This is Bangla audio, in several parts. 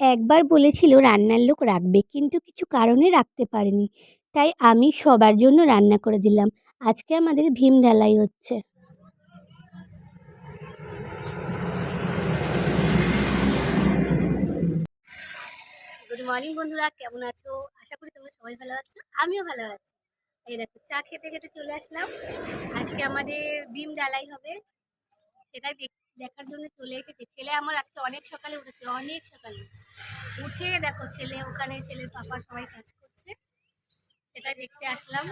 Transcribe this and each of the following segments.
একবার বলেছিল রান্নার লোক রাখবে, কিন্তু কিছু কারণে রাখতে পারেনি। তাই আমি সবার জন্য রান্না করে দিলাম। আজকে আমাদের ভীম ঢালাই হচ্ছে। গুড মর্নিং বন্ধুরা, কেমন আছো? আশা করি তোমরা সবাই ভালো আছো, আমিও ভালো আছি। এই দেখো, চা খেতে খেতে চলে আসলাম। আজকে আমাদের ডিম ডালাই হবে। সেটাই দেখ- দেখার জন্য চলে এসেছি। ছেলে আমার আজকে অনেক সকালে উঠেছে, অনেক সকালে উঠে দেখো ছেলে ওখানে ছেলের পাপা সবাই কাজ করছে সেটাই দেখতে আসলাম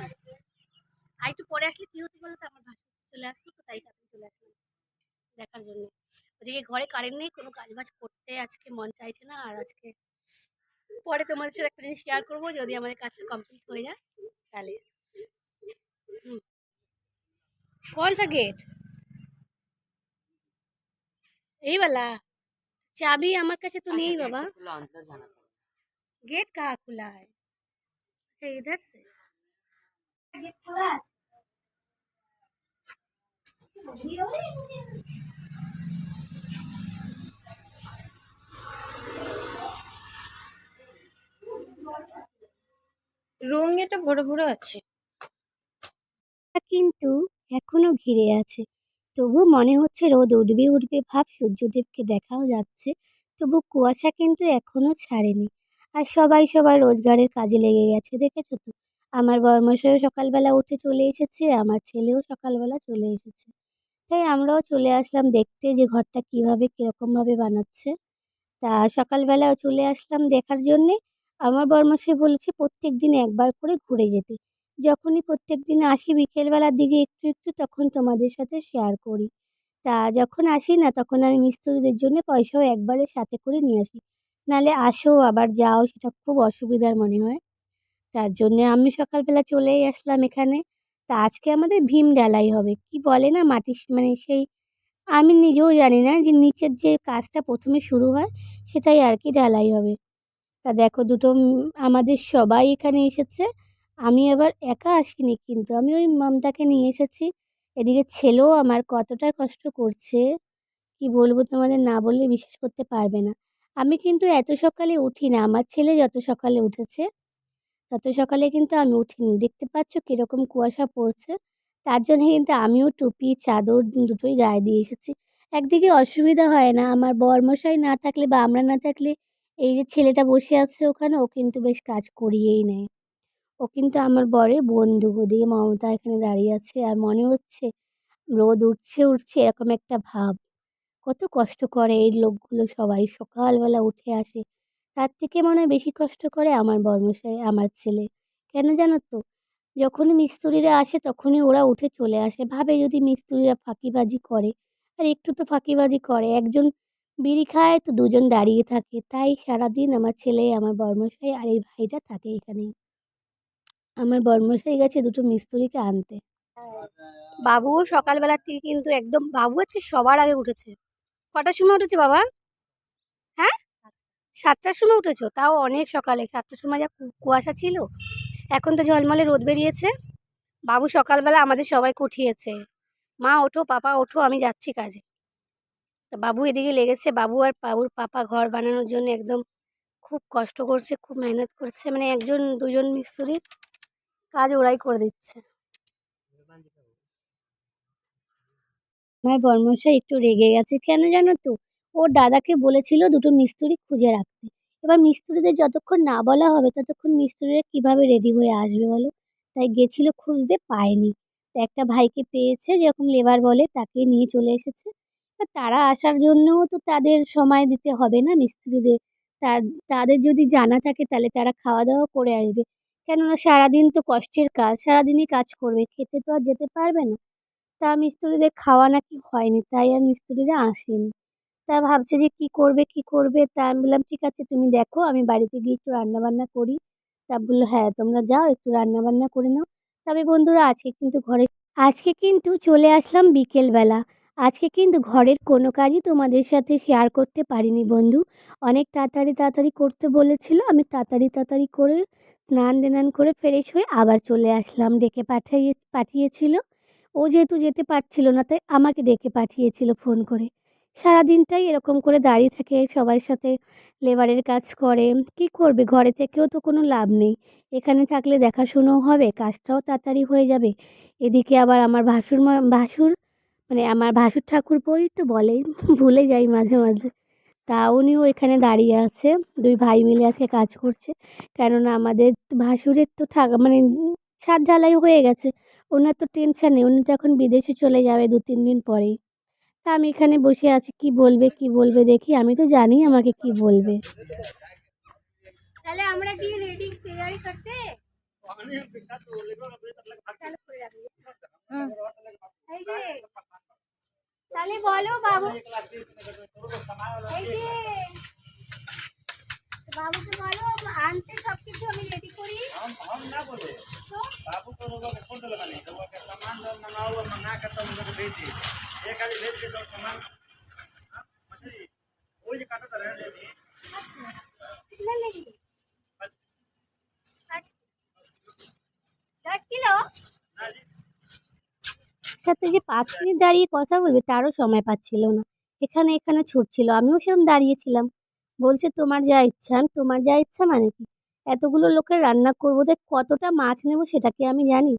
আর একটু পরে আসলে কি হতো বলো তো আমার ভাষা চলে আসতো তো তাই তাড়াতাড়ি চলে আসলাম দেখার জন্য ওদিকে ঘরে কারেন্ট নেই কোনো কাজ বাজ করতে আজকে মন চাইছে না আর আজকে পরে তোমাদের সাথে একটা জিনিস শেয়ার করবো যদি আমাদের কাজটা কমপ্লিট হয়ে যায় তাহলে হুম कौन सा गेट यही वाला चाबी আমার কাছে तो नहीं बाबा खुला अंदर जाना पड़ेगा गेट कहाँ खुला है अच्छा इधर से गेट खुला है রুম এটা ভরে ভরে আছে কিন্তু এখনো ঘিরে আছে তবু মনে হচ্ছে রোদ উঠবে উঠবে ভাব সূর্যদেবকে দেখাও যাচ্ছে। তবু কুয়াশা কিন্তু এখনও ছাড়েনি। আর সবাই সবার রোজগারের কাজে লেগে গেছে, দেখেছ তো? আমার বর্মশাইও সকালবেলা উঠে চলে এসেছে, আমার ছেলেও সকালবেলা চলে এসেছে। তাই আমরাও চলে আসলাম দেখতে যে ঘরটা কীভাবে, কীরকমভাবে বানাচ্ছে। তা সকালবেলা চলে আসলাম দেখার জন্যে। আমার বর্মশাই বলেছে প্রত্যেক দিন একবার করে ঘুরে যেতে। যখনই প্রত্যেক দিন আসি বিকেলবেলার দিকে একটু একটু তখন তোমাদের সাথে শেয়ার করি। তা যখন আসি না তখন আমি মিস্ত্রিদের জন্য পয়সাও একবারে সাথে করে নিয়ে আসি। নাহলে আসো, আবার যাও, সেটা খুব অসুবিধার মনে হয়। তার জন্য আমি সকালবেলা চলেই আসলাম এখানে। তা আজকে আমাদের ভীম ডালাই হবে। কি বলে না মাটির মানে সেই, আমি নিজেও জানি না যে নিচের যে কাজটা প্রথমে শুরু হয়, সেটাই আর কি ঢালাই হবে। তা দেখো দুটো আমাদের সবাই এখানে এসেছে। আমি আবার একা আসিনি কিন্তু, আমি ওই মমতাকে নিয়ে এসেছি। এদিকে ছেলেও আমার কতটা কষ্ট করছে, কি বলব তোমাদের না বললে বিশ্বাস করতে পারবে না। আমি কিন্তু এত সকালে উঠি না, আমার ছেলে যত সকালে উঠেছে, তত সকালে কিন্তু আমি উঠিনি। দেখতে পাচ্ছ কীরকম কুয়াশা পড়ছে, তার জন্য কিন্তু আমিও টুপি, চাদর দুটোই গায়ে দিয়ে এসেছি। একদিকে অসুবিধা হয় না, আমার বরমশাই না থাকলে বা আমরা না থাকলে এই যে ছেলেটা বসে আছে ওখানে, ও কিন্তু বেশ কাজ করিয়েই নেয়। ও কিন্তু আমার বরের বন্ধু। ওদিকে মমতা এখানে দাঁড়িয়ে আছে আর মনে হচ্ছে রোদ উঠছে উঠছে এরকম একটা ভাব। কত কষ্ট করে এই লোকগুলো সবাই সকালবেলা উঠে আসে। তার থেকে মনে হয় বেশি কষ্ট করে আমার বর্মশাই, আমার ছেলে। কেন জানো তো? যখনই মিস্ত্রিরা আসে তখনই ওরা উঠে চলে আসে। ভাবে যদি মিস্ত্রিরা ফাঁকিবাজি করে, আর একটু তো ফাঁকিবাজি করে। একজন বিড়ি খায় তো দুজন দাঁড়িয়ে থাকে। তাই সারাদিন আমার ছেলে, আমার বর্মশাই আর এই ভাইটা থাকে এখানেই। আমার বর্মশাই গেছে দুটো মিস্ত্রিকে আনতে। বাবুও সকালবেলার থেকে কিন্তু একদম, বাবু আজকে সবার আগে উঠেছে। কটার সময় উঠেছে বাবা? হ্যাঁ? সাতটার সময় উঠেছো? তাও অনেক সকালে। সাতটার সময় যা কুয়াশা ছিল। এখন তো ঝলমলে রোদ বেরিয়েছে। বাবু সকালবেলা আমাদের সবাইকে উঠিয়েছে মা, ওঠো, পাপা, ওঠো, আমি যাচ্ছি কাজে। তা বাবু এদিকে লেগেছে। বাবু আর বাবুর পাপা ঘর বানানোর জন্য একদম খুব কষ্ট করছে, খুব মেহনত করছে। মানে একজন, দুজন মিস্ত্রি কাজ ওরাই করে দিচ্ছে। আমার বর্মশাই একটু রেগে গেছে। কেন জানো তো? ওর দাদাকে বলেছিল দুটো মিস্ত্রি খুঁজে রাখতে। এবার মিস্ত্রিদের যতক্ষণ না বলা হবে, ততক্ষণ মিস্ত্রিরা কীভাবে রেডি হয়ে আসবে বলো? তাই গেছিল খুঁজতে, পায়নি। একটা ভাইকে পেয়েছে, যেরকম লেবার বলে, তাকে নিয়ে চলে এসেছে। তারা আসার জন্যও তো তাদের সময় দিতে হবে না মিস্ত্রিদের। তার, তাদের যদি জানা থাকে, তাহলে তারা খাওয়া দাওয়া করে আসবে। কেননা সারাদিন তো কষ্টের কাজ, সারাদিনই কাজ করবে, খেতে তো আর যেতে পারবে না। তা মিস্ত্রিদের খাওয়া নাকি হয়নি, তাই আর মিস্ত্রিরা আসেনি। তা ভাবছে যে কী করবে কী করবে? তা আমি বললাম, ঠিক আছে, তুমি দেখো, আমি বাড়িতে গিয়ে একটু রান্নাবান্না করি। তা বলল হ্যাঁ তোমরা যাও, একটু রান্নাবান্না করে নাও। তবে বন্ধুরা, আজকে কিন্তু ঘরে, আজকে কিন্তু চলে আসলাম বিকেলবেলা। আজকে কিন্তু ঘরের কোনো কাজই তোমাদের সাথে শেয়ার করতে পারিনি বন্ধু। অনেক তাড়াতাড়ি তাড়াতাড়ি করতে বলেছিল, আমি তাড়াতাড়ি তাড়াতাড়ি করে স্নান দেনান করে ফ্রেশ হয়ে আবার চলে আসলাম, ডেকে পাঠিয়ে, পাঠিয়েছিল। ও যেহেতু যেতে পারছিল না, তাই আমাকে ডেকে পাঠিয়েছিল ফোন করে। সারাদিনটাই এরকম করে দাঁড়িয়ে থাকে, সবার সাথে লেবারের কাজ করে। কী করবে, ঘরে থেকেও তো কোনো লাভ নেই। এখানে থাকলে দেখাশুনোও হবে, কাজটাও তাড়াতাড়ি হয়ে যাবে। এদিকে আবার আমার ভাসুর ভাসুর মানে আমার ভাসুর ঠাকুরপোই তো বলেই ভুলে যাই মাঝে মাঝে। তা উনিও এখানে দাঁড়িয়ে আছে দুই ভাই মিলে আজকে কাজ করছে। কেননা আমাদের ভাসুরের তো থাকা মানে ছাদ ঢালাই হয়ে গেছে ওনার তো টেনশন নেই উনি তো এখন বিদেশে চলে যাবে দু তিন দিন পরেই। তা আমি এখানে বসে আছি কি বলবে কি বলবে দেখি আমি তো জানি আমাকে কি বলবে। তাহলে আমরা কি রেডি তৈরি করতে? बाबू। तो बाबू के बोलो आंटी सब कुछ हमें रेडी करी। हम हम ना बोले। तो? बाबू को रोगा के फ़ोन लगा नहीं तो के सामान दो मंगाओ मंगा के तुम लोग भेज दी एक आदमी भेज के तो सामान। मछली वो जो काटा था रहने दे कितना लेगी 10 किलो? সাথে যে পাঁচ মিনিট দাঁড়িয়ে কথা বলবে তারও সময় পাচ্ছিল না। এখানে এখানে ছুটছিল, আমিও সেরকম দাঁড়িয়েছিলাম। বলছে, তোমার যা ইচ্ছা আমি তোমার যা ইচ্ছা মানে কি? এতগুলো লোকের রান্না করব দেখ কতটা মাছ নেব সেটা কি আমি জানি?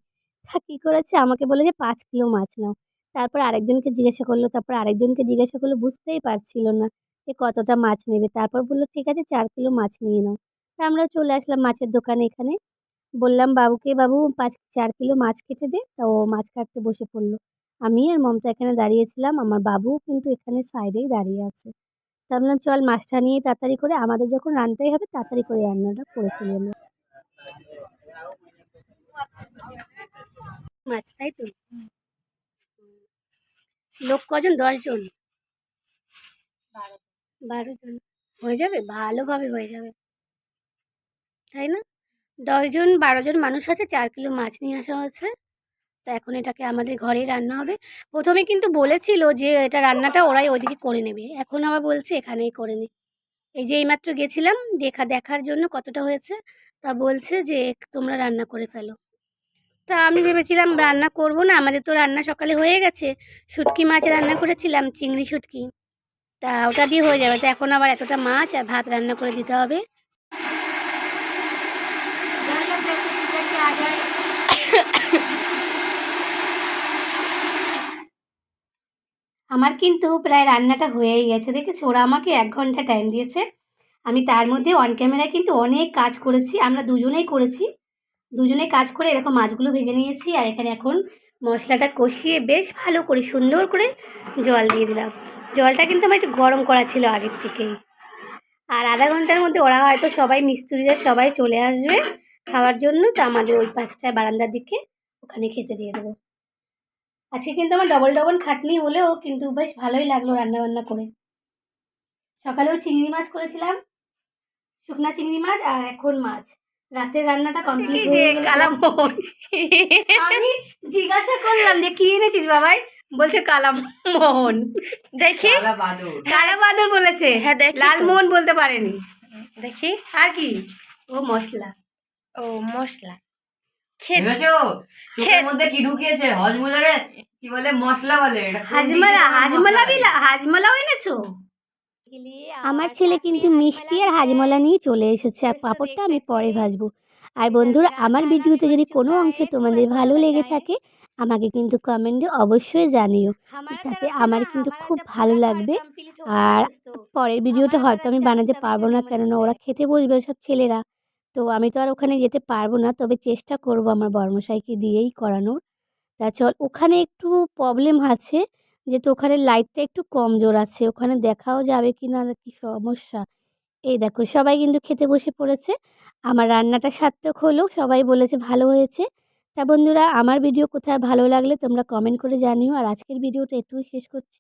তা কী করেছে? আমাকে বলে যে পাঁচ কিলো মাছ নাও। তারপর আরেকজনকে জিজ্ঞাসা করল, তারপর আরেকজনকে জিজ্ঞাসা করল, বুঝতেই পারছিল না যে কতটা মাছ নেবে। তারপর বলল, ঠিক আছে, চার কিলো মাছ নিয়ে নাও। তা আমরা চলে আসলাম মাছের দোকানে এখানে। বললাম, বাবুকে বাবু, পাঁচ, চার কিলো মাছ কেটে দে। তা ও মাছ কাটতে বসে পড়ল। আমি আর মমতা এখানে দাঁড়িয়েছিলাম, আমার বাবু কিন্তু এখানে সাইডেই দাঁড়িয়ে আছে। তা বললাম, চল মাছটা নিয়ে তাড়াতাড়ি করে, আমাদের যখন রান্নাই হবে, তাড়াতাড়ি করে রান্নাটা করে ফেলি আমরা মাছ, তাই তো? লোক কজন? দশজন বারো জন। হয়ে যাবে? ভালোভাবে হয়ে যাবে। তাই না? দশজন বারো জন মানুষ আছে, চার কিলো মাছ নিয়ে আসা হয়েছে। তা এখন এটাকে আমাদের ঘরেই রান্না হবে। প্রথমে কিন্তু বলেছিল যে এটা রান্নাটা ওরাই ওইদিকে করে নেবে। এখন আবার বলছে এখানেই করে নে। এই যে এইমাত্র গেছিলাম, দেখা, দেখার জন্য কতটা হয়েছে, তা বলছে যে তোমরা রান্না করে ফেলো। তা আমি ভেবেছিলাম রান্না করব না, আমাদের তো রান্না সকালে হয়ে গেছে। শুটকি মাছ রান্না করেছিলাম, চিংড়ি শুটকি। তা ওটা দিয়ে হয়ে যাবে। তা এখন আবার এতটা মাছ আর ভাত রান্না করে দিতে হবে। আমার কিন্তু প্রায় রান্নাটা হয়েই গেছে, দেখেছ? ওরা আমাকে এক ঘণ্টা টাইম দিয়েছে। আমি তার মধ্যে অন ক্যামেরায় কিন্তু অনেক কাজ করেছি, আমরা দুজনেই করেছি। দুজনেই কাজ করে এরকম মাছগুলো ভেজে নিয়েছি আর এখানে এখন মশলাটা কষিয়ে বেশ ভালো করে, সুন্দর করে জল দিয়ে দিলাম। জলটা কিন্তু আমার একটু গরম করা ছিল আগের থেকেই। আর আধা ঘণ্টার মধ্যে ওরা হয়তো সবাই মিস্ত্রিরা সবাই চলে আসবে খাওয়ার জন্য, তো আমাদের ওই পাশটায় বারান্দার দিকে ওখানে খেতে দিয়ে দেবো। আজকে কিন্তু আমার ডবল ডবল খাটনি হলেও কিন্তু বেশ ভালোই লাগল রান্না বান্না করে। সকালেও চিংড়ি মাছ করেছিলাম শুকনা চিংড়ি মাছ আর এখন মাছ। রাতের রান্নাটা কমপ্লিট হয়ে গেল। কালামোহন আমি জিজ্ঞাসা করলাম যে কি এনেছিস বাবাই? বলছে কালামোহন দেখি? কালা বাদর। বলেছে। হ্যাঁ দেখি। লালমোহন বলতে পারেনি। দেখি। আর কি? ও মশলা। ও মশলা। খেত দেখেছ চোখের মধ্যে কি ঢুকিয়েছে হজমুলা রে কি বলে? মশলা বলে। হাজমালা হাজমালা বিলা হাজমালাও এনেছো? আমার ছেলে কিন্তু মিষ্টি আর হাজমলা নিয়ে চলে এসেছে আর পাঁপড়টা আমি পরে ভাজবো। আর বন্ধুরা আমার ভিডিওতে যদি কোনো অংশ তোমাদের ভালো লেগে থাকে আমাকে কিন্তু কমেন্টে অবশ্যই জানিও। তাতে আমার কিন্তু খুব ভালো লাগবে। আর পরের ভিডিওটা হয়তো আমি বানাতে পারব না কেননা ওরা খেতে বসবে সব ছেলেরা। তো আমি তো আর ওখানে যেতে পারব না। তবে চেষ্টা করব আমার বর্মশাইকে দিয়েই করানোর। তা চল, ওখানে একটু প্রবলেম আছে যেহেতু ওখানে লাইটটা একটু কম জোর আছে। ওখানে দেখাও যাবে কি না, কি সমস্যা? এই দেখো, সবাই কিন্তু খেতে বসে পড়েছে। আমার রান্নাটা সার্থক হলো, সবাই বলেছে ভালো হয়েছে। তা বন্ধুরা, আমার ভিডিও কোথায় ভালো লাগলে তোমরা কমেন্ট করে জানিও। আর আজকের ভিডিওটা একটু শেষ করছি।